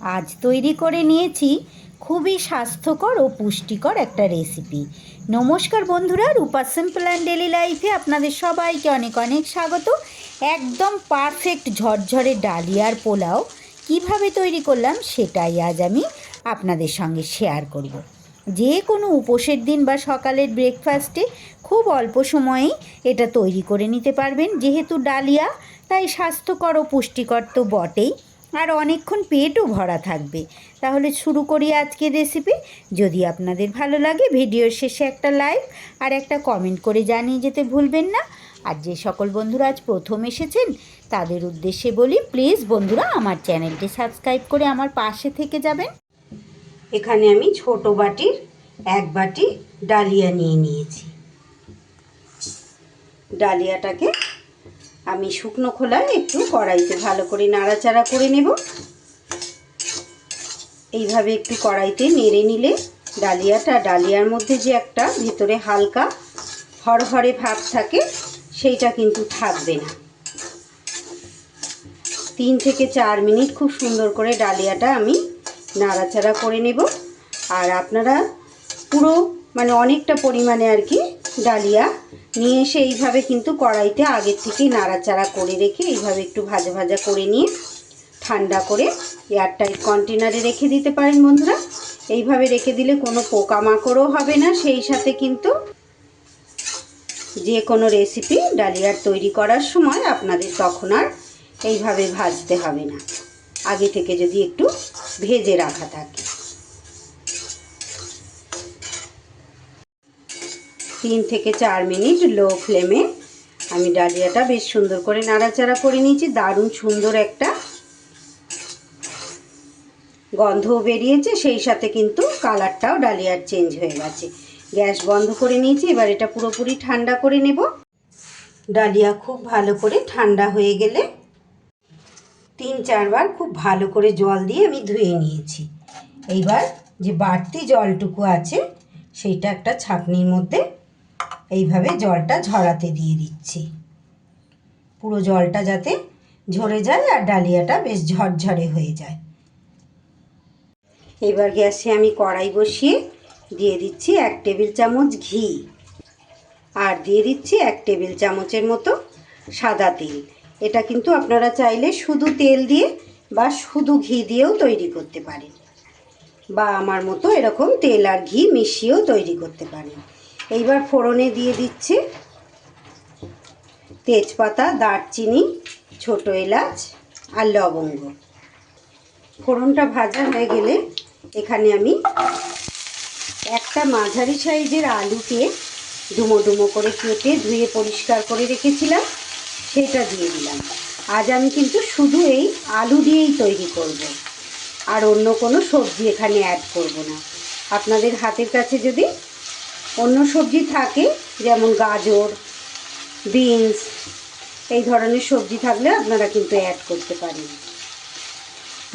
আজ তৈরি করে নিয়েছি খুবই স্বাস্থ্যকর ও পুষ্টিকর একটা রেসিপি নমস্কার বন্ধুরা, রূপা সিম্পল অ্যান্ড ডেলি লাইফে আপনাদের সবাইকে অনেক অনেক স্বাগত। একদম পারফেক্ট ঝরঝরে ডালিয়ার পোলাও কীভাবে তৈরি করলাম সেটাই আজ আমি আপনাদের সঙ্গে শেয়ার করব। যে কোনো উপোসের দিন বা সকালের ব্রেকফাস্টে খুব অল্প সময়েই এটা তৈরি করে নিতে পারবেন। যেহেতু ডালিয়া, তাই স্বাস্থ্যকর ও পুষ্টিকর তো বটেই। আর অনেকক্ষণ পেটও ভরা থাকবে। তাহলে শুরু করি আজকের রেসিপি যদি আপনাদের ভালো লাগে, ভিডিওর শেষে একটা লাইক আর একটা কমেন্ট করে জানিয়ে যেতে ভুলবেন না। আর যে সকল বন্ধুরা আজ প্রথম এসেছেন, তাদের উদ্দেশ্যে বলি প্লিজ বন্ধুরা আমার চ্যানেলটি সাবস্ক্রাইব করে আমার পাশে থেকে যাবেন। এখানে আমি ছোট বাটির এক বাটি ডালিয়া নিয়ে নিয়েছি। ডালিয়াটাকে আমি শুকনো খোলায় একটু কড়াইতে ভালো করে নাড়াচাড়া করে নেব। এইভাবে একটু কড়াইতে নেড়ে নিলে ডালিয়াটা, ডালিয়ার মধ্যে যে একটা ভেতরে হালকা হরহরে ভাব থাকে, সেইটা কিন্তু থাকবে না। তিন থেকে চার মিনিট খুব সুন্দর করে ডালিয়াটা আমি নাড়াচাড়া করে নেব। আর আপনারা পুরো মানে অনেকটা পরিমাণে আর কি ডালিয়া নিয়ে এসে এইভাবে কিন্তু কড়াইতে আগের থেকেই নাড়াচাড়া করে রেখে এইভাবে একটু ভাজা ভাজা করে নিয়ে ঠান্ডা করে এয়ারটাইট কন্টেনারে রেখে দিতে পারেন বন্ধুরা। এইভাবে রেখে দিলে কোনো পোকামাকড়ও হবে না, সেই সাথে কিন্তু যে কোনো রেসিপি ডালিয়ার তৈরি করার সময় আপনাদের তখন আর এইভাবে ভাজতে হবে না। আগে থেকে যদি একটু ভেজে রাখা থাকে। তিন থেকে চার মিনিট লো ফ্লেমে আমি ডালিয়াটা বেশ সুন্দর করে নাড়াচাড়া করে নিয়েছি। দারুণ সুন্দর একটা গন্ধও বেরিয়েছে, সেই সাথে কিন্তু কালারটাও ডালিয়ার চেঞ্জ হয়ে গেছে। গ্যাস বন্ধ করে নিয়েছি, এবার এটা পুরোপুরি ঠান্ডা করে নেব। ডালিয়া খুব ভালো করে ঠান্ডা হয়ে গেলে তিন চারবার খুব ভালো করে জল দিয়ে আমি ধুয়ে নিয়েছি। এইবার যে বাড়তি জলটুকু আছে, সেইটা একটা ছাঁকনির মধ্যে এইভাবে জলটা ঝরাতে দিয়ে দিচ্ছি। পুরো জলটা যাতে ঝরে যায় আর ডালিয়াটা বেশ ঝরঝরে হয়ে যায়। এবার গ্যাসে আমি কড়াই বসিয়ে দিয়ে দিচ্ছি এক টেবিল চামচ ঘি। আর দিয়ে দিচ্ছি এক টেবিল চামচের মতো সাদা তেল। এটা কিন্তু আপনারা চাইলে শুধু তেল দিয়ে বা শুধু ঘি দিয়েও তৈরি করতে পারেন। বা আমার মতো এরকম তেল আর ঘি মিশিয়েও তৈরি করতে পারেন। এইবার ফোড়নে দিয়ে দিচ্ছি তেজপাতা, দারচিনি, ছোট এলাচ আর লবঙ্গ ফোড়নটা ভাজা হয়ে গেলে এখানে আমি একটা মাঝারি সাইজের আলুকে ডুমো ডুমো করে কেটে ধুয়ে পরিষ্কার করে রেখেছিলাম, সেটা দিয়ে দিলাম আজ আমি কিন্তু শুধু এই আলু দিয়েই তৈরি করব। আর অন্য কোনো সবজি এখানে অ্যাড করব না আপনাদের হাতের কাছে যদি অন্য সবজি থাকে, যেমন গাজর, বিনস, এই ধরনের সবজি থাকলে আপনারা কিন্তু অ্যাড করতে পারেন।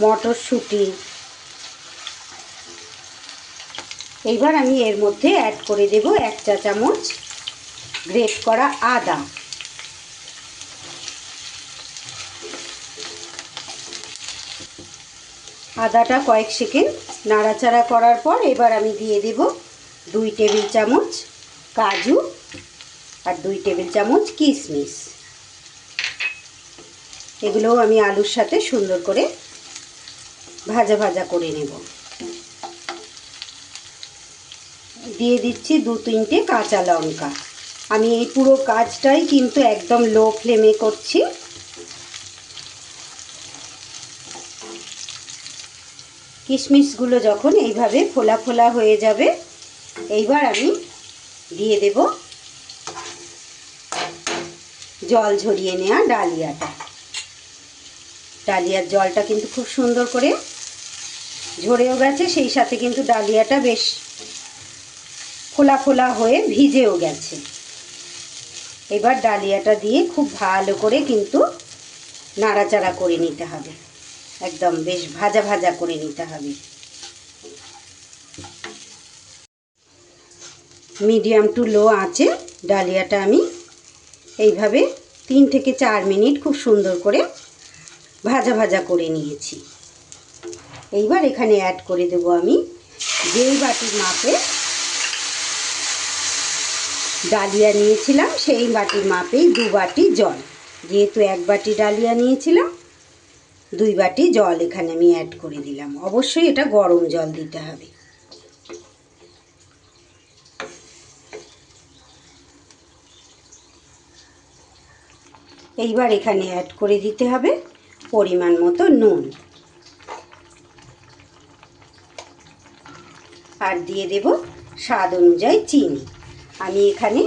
মটরশুঁটি। এইবার আমি এর মধ্যে অ্যাড করে দেব এক চা চামচ গ্রেট করা আদা। আদাটা কয়েক সেকেন্ড নাড়াচাড়া করার পর এবার আমি দিয়ে দেব দুই টেবিল চামচ কাজু আর দুই টেবিল চামচ কিশমিশ। এগুলোও আমি আলুর সাথে সুন্দর করে ভাজা ভাজা করে নেব। দিয়ে দিচ্ছি দু তিনটে কাঁচা লঙ্কা। আমি এই পুরো কাজটাই কিন্তু একদম লো ফ্লেমে করছি। কিশমিশগুলো যখন এইভাবে ফোলা ফোলা হয়ে যাবে এইবার আমি দিয়ে দেব জল ঝরিয়ে নেওয়া ডালিয়াটা। ডালিয়ার জলটা কিন্তু খুব সুন্দর করে ঝরেও গেছে, সেই সাথে কিন্তু ডালিয়াটা বেশ ফোলা ফোলা হয়ে ভিজেও গেছে। এবার ডালিয়াটা দিয়ে খুব ভালো করে কিন্তু নাড়াচাড়া করে নিতে হবে। একদম বেশ ভাজা ভাজা করে নিতে হবে। মিডিয়াম টু লো আঁচে ডালিয়াটা আমি এইভাবে তিন থেকে চার মিনিট খুব সুন্দর করে ভাজা ভাজা করে নিয়েছি। এইবার এখানে অ্যাড করে দেবো আমি যেই বাটির মাপে ডালিয়া নিয়েছিলাম, সেই বাটির মাপেই দু বাটি জল। যেহেতু এক বাটি ডালিয়া নিয়েছিলাম, দুই বাটি জল এখানে আমি অ্যাড করে দিলাম। অবশ্যই এটা গরম জল দিতে হবে। এইবার এখানে অ্যাড করে দিতে হবে পরিমাণ মতো নুন। আর দিয়ে দেব স্বাদ অনুযায়ী চিনি। আমি এখানে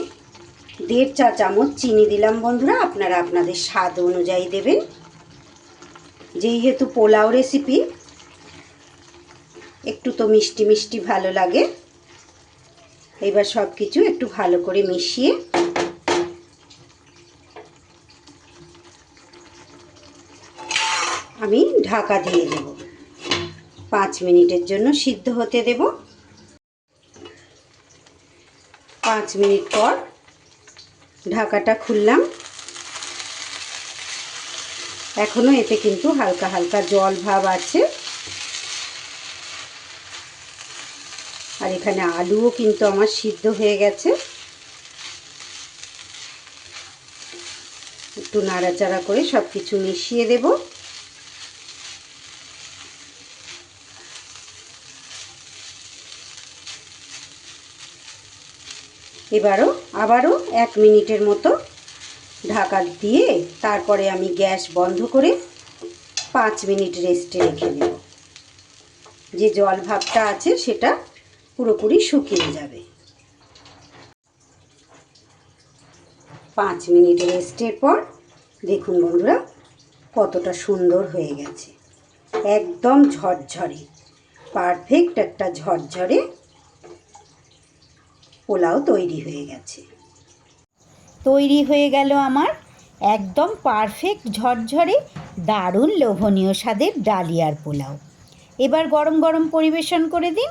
দেড় চা চামচ চিনি দিলাম বন্ধুরা, আপনারা আপনাদের স্বাদ অনুযায়ী দেবেন। যেহেতু পোলাও রেসিপি একটু তো মিষ্টি মিষ্টি ভালো লাগে। এবার সব কিছু একটু ভালো করে মিশিয়ে আমি ঢাকা দিয়ে দেব। পাঁচ মিনিটের জন্য সিদ্ধ হতে দেব। পাঁচ মিনিট পর ঢাকাটা খুললাম। এখনও এতে কিন্তু হালকা হালকা জল ভাব আছে। আর এখানে আলুও কিন্তু আমার সিদ্ধ হয়ে গেছে। একটু নাড়াচাড়া করে সব কিছু মিশিয়ে দেব। এবারও আবারও এক মিনিটের মতো ঢাকা দিয়ে তারপরে আমি গ্যাস বন্ধ করে পাঁচ মিনিট রেস্টে রেখে দেব। যে জল ভাবটা আছে সেটা পুরোপুরি শুকিয়ে যাবে। পাঁচ মিনিট রেস্টের পর দেখুন বন্ধুরা, কতটা সুন্দর হয়ে গেছে। একদম ঝরঝরে, পারফেক্ট একটা ঝরঝরে পোলাও তৈরি হয়ে গেছে। তৈরি হয়ে গেল আমার একদম পারফেক্ট ঝরঝরে দারুণ লোভনীয় স্বাদের ডালিয়ার পোলাও। এবার গরম গরম পরিবেশন করে দিন।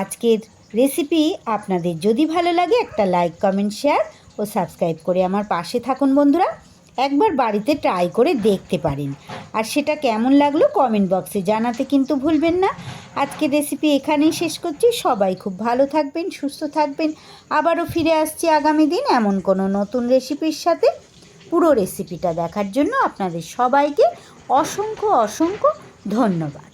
আজকের রেসিপি আপনাদের যদি ভালো লাগে একটা লাইক কমেন্ট শেয়ার ও সাবস্ক্রাইব করে আমার পাশে থাকুন বন্ধুরা। একবার বাড়িতে ট্রাই করে দেখতে পারেন। আর সেটা কেমন লাগল কমেন্ট বক্সে জানাতে কিন্তু ভুলবেন না। আজকে রেসিপি এখানেই শেষ করছি। সবাই খুব ভালো থাকবেন, সুস্থ থাকবেন। আবারও ফিরে আসছি আগামী দিন এমন কোনো নতুন রেসিপির সাথে। পুরো রেসিপিটা দেখার জন্য আপনাদের সবাইকে অসংখ্য অসংখ্য ধন্যবাদ।